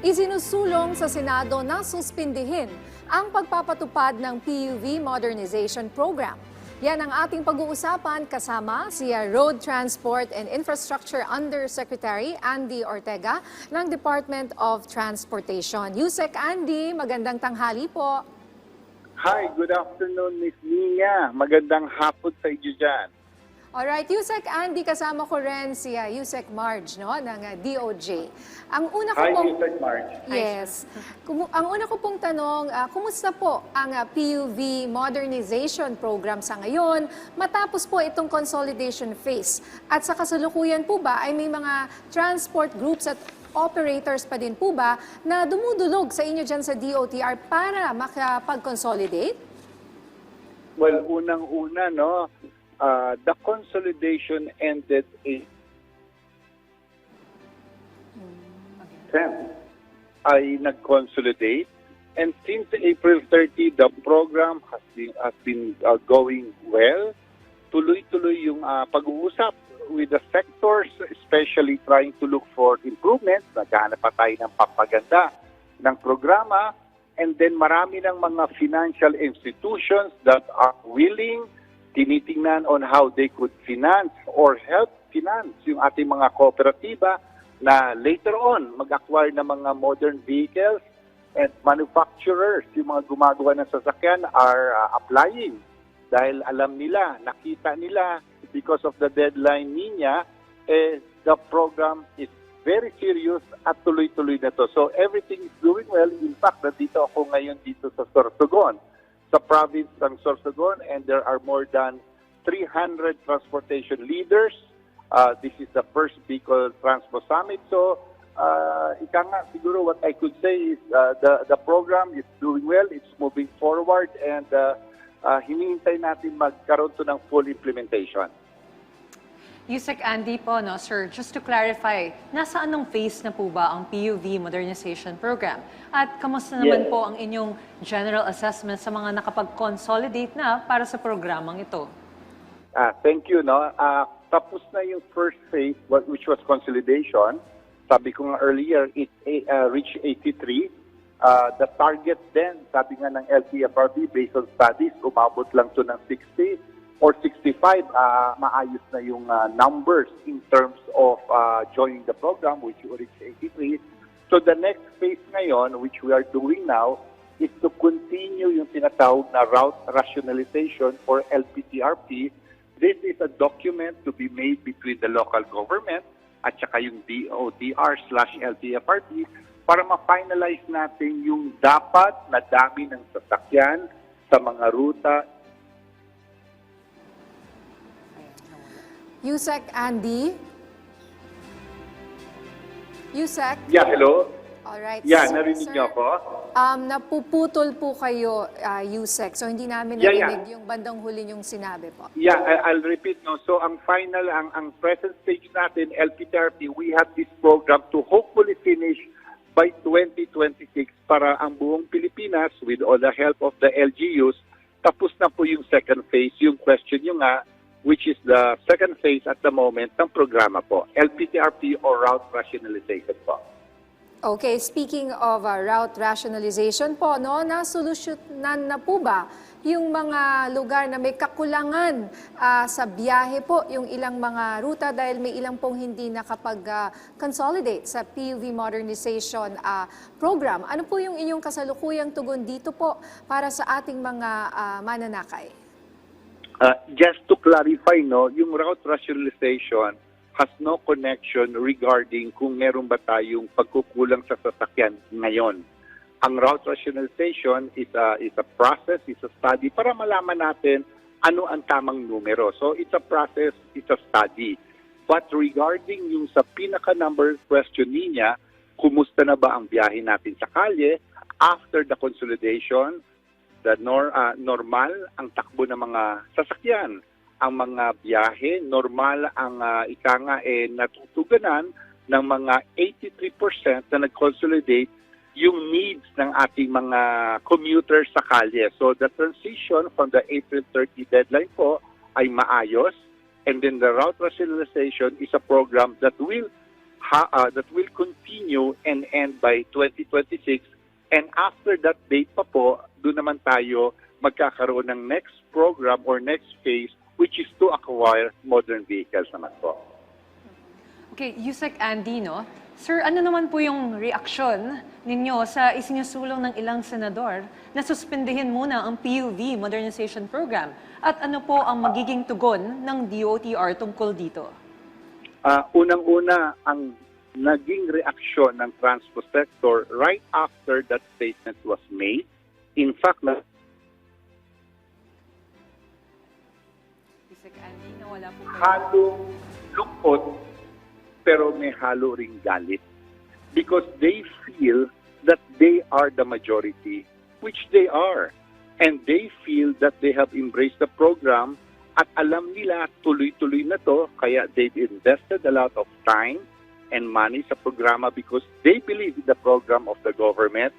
Isinusulong sa Senado na suspindihin ang pagpapatupad ng PUV Modernization Program. Yan ang ating pag-uusapan kasama si Road Transport and Infrastructure Undersecretary Andy Ortega ng Department of Transportation. Yusek Andy, magandang tanghali po. Hi, good afternoon, Miss Nina. Magandang hapon sa inyo dyan. Alright, Yusek Andy, kasama ko rin si uh, Yusek Marge no, ng uh, DOJ. Ang una ko Hi, pong... Mr. March. Yes. Kumu- ang una ko pong tanong, ah, kumusta po ang ah, PUV modernization program sa ngayon matapos po itong consolidation phase? At sa kasalukuyan po ba ay may mga transport groups at operators pa din po ba na dumudulog sa inyo dyan sa DOTR para makapag-consolidate? Well, unang-una, no, uh, the consolidation ended in 10 ay nag-consolidate. And since April 30, the program has been, has been uh, going well. Tuloy-tuloy yung uh, pag-uusap with the sectors, especially trying to look for improvements. Naghahanap pa tayo ng papaganda ng programa. And then marami ng mga financial institutions that are willing, tinitingnan on how they could finance or help finance yung ating mga kooperatiba na later on mag-acquire ng mga modern vehicles and manufacturers, yung mga gumagawa ng sasakyan are uh, applying dahil alam nila, nakita nila because of the deadline niya, eh, the program is very serious at tuloy-tuloy na to. So everything is doing well. In fact, nandito ako ngayon dito sa Sorsogon, sa province ng Sorsogon, and there are more than 300 transportation leaders. Uh, this is the first Bicol Transpo Summit. So, uh, ika nga, siguro what I could say is uh, the, the program is doing well, it's moving forward, and uh, uh, hinihintay natin magkaroon to ng full implementation. Yusek Andy po, no, sir, just to clarify, nasa anong phase na po ba ang PUV Modernization Program? At kamusta naman Yes. po ang inyong general assessment sa mga nakapag-consolidate na para sa programang ito? Ah, thank you. No? Ah, tapos na yung first phase, which was consolidation. Sabi ko nga earlier, it uh, reached 83. Ah, the target then, sabi nga ng LTFRB, based on studies, umabot lang to ng 60 or 65. ah, maayos na yung ah, numbers in terms of ah, joining the program, which reached 83. So the next phase ngayon, which we are doing now, is to continue yung tinatawag na route rationalization or LPTRP. This is a document to be made between the local government at saka yung DOTR slash LTFRB para ma-finalize natin yung dapat na dami ng sasakyan sa mga ruta Yusek Andy? Yusek? Yeah, hello? Alright. Yeah, sir- narinig sir, niyo ako? Um, napuputol po kayo, uh, Yusek. So hindi namin Yeah, yeah. narinig yung bandang huli yung sinabi po. Yeah, I- I'll repeat. No? So ang final, ang, ang present stage natin, LPTRP, we have this program to hopefully finish by 2026 para ang buong Pilipinas, with all the help of the LGUs, tapos na po yung second phase. Yung question nyo nga, which is the second phase at the moment ng programa po, LPTRP or Route Rationalization po. Okay, speaking of uh, route rationalization po, no, nasolusyonan na po ba yung mga lugar na may kakulangan ah, sa biyahe po, yung ilang mga ruta dahil may ilang pong hindi nakapag-consolidate sa PUV modernization ah, program. Ano po yung inyong kasalukuyang tugon dito po para sa ating mga ah, mananakay? Uh, just to clarify, no, yung route rationalization has no connection regarding kung meron ba tayong pagkukulang sa sasakyan ngayon. Ang route rationalization is a, is a process, is a study para malaman natin ano ang tamang numero. So it's a process, it's a study. But regarding yung sa pinaka-number question niya, kumusta na ba ang biyahe natin sa kalye after the consolidation, the nor, ah, normal ang takbo ng mga sasakyan. Ang mga biyahe, normal ang uh, ika nga eh, natutuganan ng mga 83% na nag-consolidate yung needs ng ating mga commuters sa kalye. So the transition from the April 30 deadline po ay maayos and then the route rationalization is a program that will ha, uh, that will continue and end by 2026. And after that date pa po, doon naman tayo magkakaroon ng next program or next phase which is to acquire modern vehicles naman po. Okay, Yusek Andy, no? Sir, ano naman po yung reaksyon ninyo sa isinusulong ng ilang senador na suspindihin muna ang PUV Modernization Program? At ano po ang magiging tugon ng DOTR tungkol dito? Ah, unang-una, ang naging reaksyon ng transport sector right after that statement was made. In fact, na halong lungkot pero may halo ring galit. Because they feel that they are the majority which they are. And they feel that they have embraced the program at alam nila tuloy-tuloy na to kaya they've invested a lot of time and money sa programa because they believe in the program of the government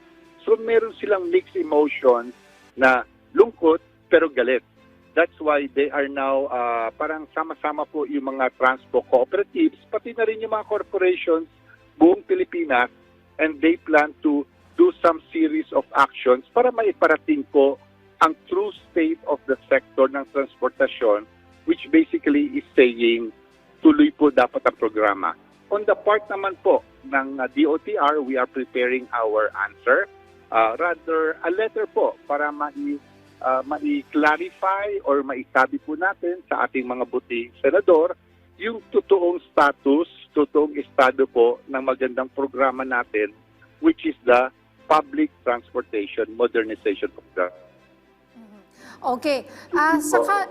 so meron silang mixed emotions na lungkot pero galit That's why they are now uh, parang sama-sama po yung mga transport cooperatives, pati na rin yung mga corporations buong Pilipinas and they plan to do some series of actions para maiparating po ang true state of the sector ng transportasyon which basically is saying tuloy po dapat ang programa. On the part naman po ng uh, DOTR, we are preparing our answer. Uh, rather, a letter po para mai uh, mai-clarify or maisabi po natin sa ating mga buting senador yung totoong status, totoong estado po ng magandang programa natin which is the Public Transportation Modernization Program. Okay. Ah, saka,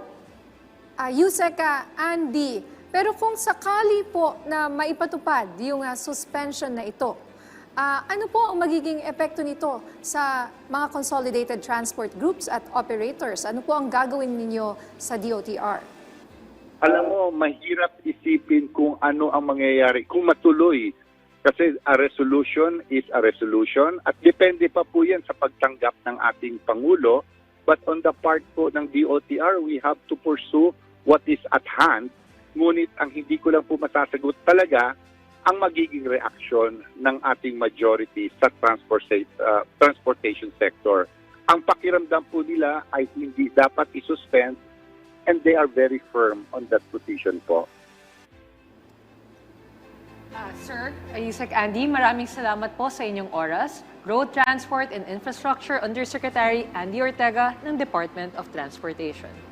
ah, Yusek ah, Andy, pero kung sakali po na maipatupad yung ah, suspension na ito, ah, ano po ang magiging epekto nito sa mga consolidated transport groups at operators? Ano po ang gagawin ninyo sa DOTR? Alam mo, mahirap isipin kung ano ang mangyayari, kung matuloy. Kasi a resolution is a resolution at depende pa po yan sa pagtanggap ng ating Pangulo. But on the part po ng DOTR, we have to pursue what is at hand. Ngunit ang hindi ko lang po masasagot talaga ang magiging reaksyon ng ating majority sa transport, uh, transportation sector. Ang pakiramdam po nila ay hindi dapat isuspend and they are very firm on that position po. Ah, sir, Yusek Andy, maraming salamat po sa inyong oras. Road Transport and Infrastructure Undersecretary Andy Ortega ng Department of Transportation.